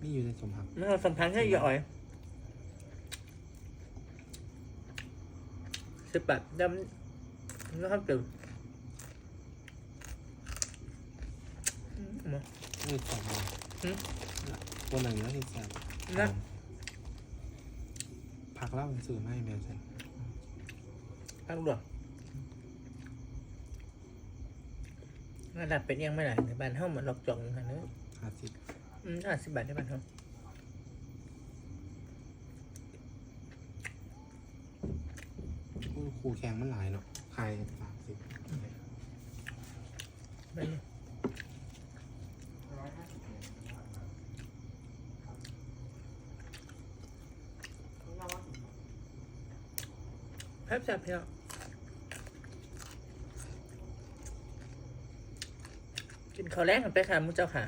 นี่อยู่ในสมผักไม่เอาสัมพันธ์ให้ย่อยสิบบาทดำนะครับตื่นอืมมานี่สองมาหืมวันหนึ่งแล้วที่แซ่บนะผักเล่าเป็นสื่อไม่แม่ใช่ตั้งดอกระดับเป็นยังไม่ไหลในบ้านเฮ้ามันหลอกจ่องค่ะเนอะห้าสิบ อืมห้าสิบบาทในบ้านเฮ้าครูแข่งมันหลายเนาะใครสามสิบไม่เนี่ยแป๊บจับเพียวกินข้าวแรกกันไปค่ะมุ้เจ้าค่ะ